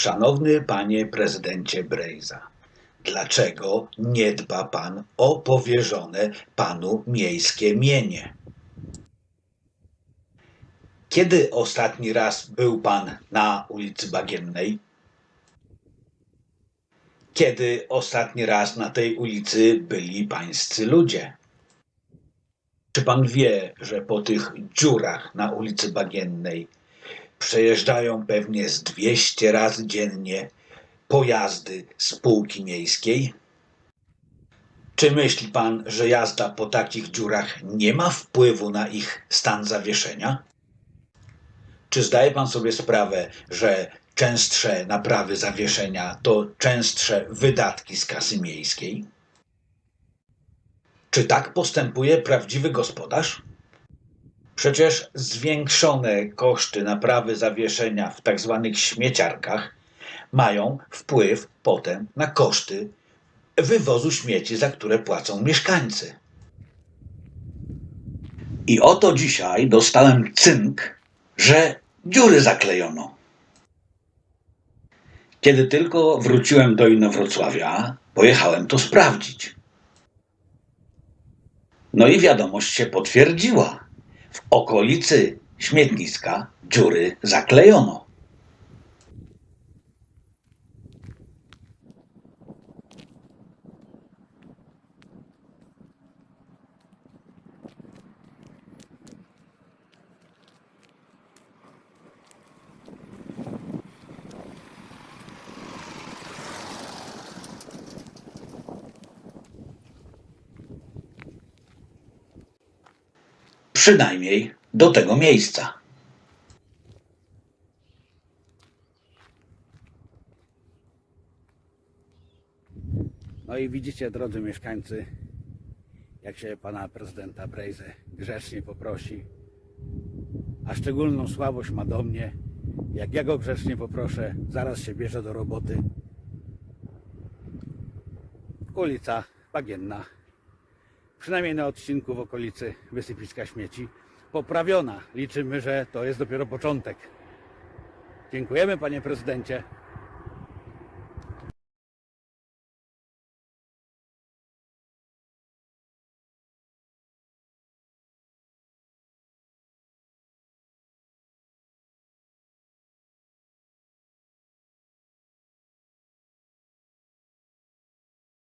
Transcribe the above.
Szanowny panie prezydencie Brejza, dlaczego nie dba pan o powierzone panu miejskie mienie? Kiedy ostatni raz był pan na ulicy Bagiennej? Kiedy ostatni raz na tej ulicy byli pańscy ludzie? Czy pan wie, że po tych dziurach na ulicy Bagiennej przejeżdżają pewnie z 200 razy dziennie pojazdy spółki miejskiej? Czy myśli pan, że jazda po takich dziurach nie ma wpływu na ich stan zawieszenia? Czy zdaje pan sobie sprawę, że częstsze naprawy zawieszenia to częstsze wydatki z kasy miejskiej? Czy tak postępuje prawdziwy gospodarz? Przecież zwiększone koszty naprawy zawieszenia w tak zwanych śmieciarkach mają wpływ potem na koszty wywozu śmieci, za które płacą mieszkańcy. I oto dzisiaj dostałem cynk, że dziury zaklejono. Kiedy tylko wróciłem do Inowrocławia, pojechałem to sprawdzić. No i wiadomość się potwierdziła. W okolicy śmietniska dziury zaklejono. Przynajmniej do tego miejsca. No i widzicie, drodzy mieszkańcy, jak się pana prezydenta Brejze grzecznie poprosi, a szczególną słabość ma do mnie, jak ja go grzecznie poproszę, zaraz się bierze do roboty. Ulica Bagienna, przynajmniej na odcinku w okolicy wysypiska śmieci, poprawiona. Liczymy, że to jest dopiero początek. Dziękujemy panie prezydencie.